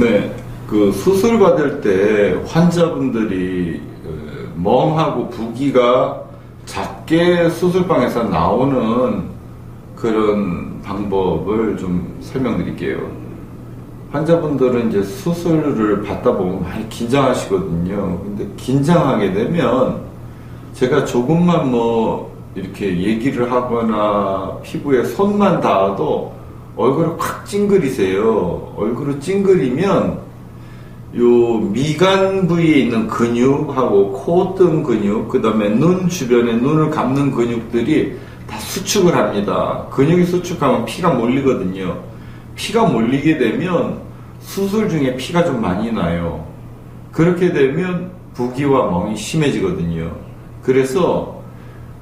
네, 그 수술 받을 때 환자분들이 어, 멍하고 부기가 작게 수술방에서 나오는 그런 방법을 좀 설명드릴게요. 환자분들은 이제 수술을 받다 보면 많이 긴장하시거든요. 근데 긴장하게 되면 제가 조금만 뭐 이렇게 얘기를 하거나 피부에 손만 닿아도 얼굴을 확 찡그리세요. 얼굴을 찡그리면 요 미간 부위에 있는 근육하고 코등 근육, 그 다음에 눈 주변에 눈을 감는 근육들이 다 수축을 합니다. 근육이 수축하면 피가 몰리거든요. 피가 몰리게 되면 수술 중에 피가 좀 많이 나요. 그렇게 되면 부기와 멍이 심해지거든요. 그래서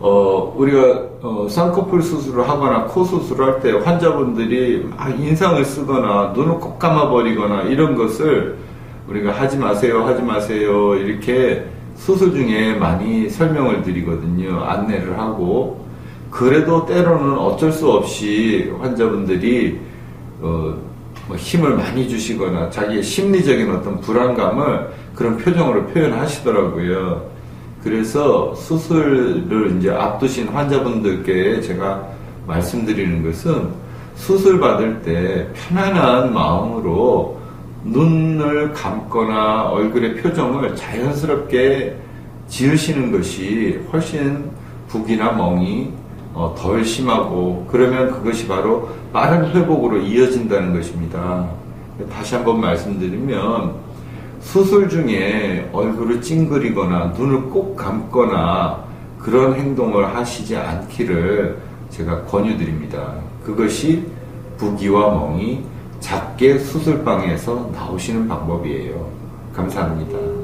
어, 우리가 어, 쌍꺼풀 수술을 하거나 코 수술을 할 때 환자분들이 막 인상을 쓰거나 눈을 꼭 감아버리거나 이런 것을 우리가 하지 마세요, 하지 마세요 이렇게 수술 중에 많이 설명을 드리거든요. 안내를 하고 그래도 때로는 어쩔 수 없이 환자분들이 어, 뭐 힘을 많이 주시거나 자기의 심리적인 어떤 불안감을 그런 표정으로 표현하시더라고요. 그래서 수술을 이제 앞두신 환자분들께 제가 말씀드리는 것은 수술 받을 때 편안한 마음으로 눈을 감거나 얼굴의 표정을 자연스럽게 지으시는 것이 훨씬 부기나 멍이 어, 덜 심하고 그러면 그것이 바로 빠른 회복으로 이어진다는 것입니다. 다시 한번 말씀드리면 수술 중에 얼굴을 찡그리거나 눈을 꼭 감거나 그런 행동을 하시지 않기를 제가 권유드립니다. 그것이 부기와 멍이 작게 수술방에서 나오시는 방법이에요. 감사합니다.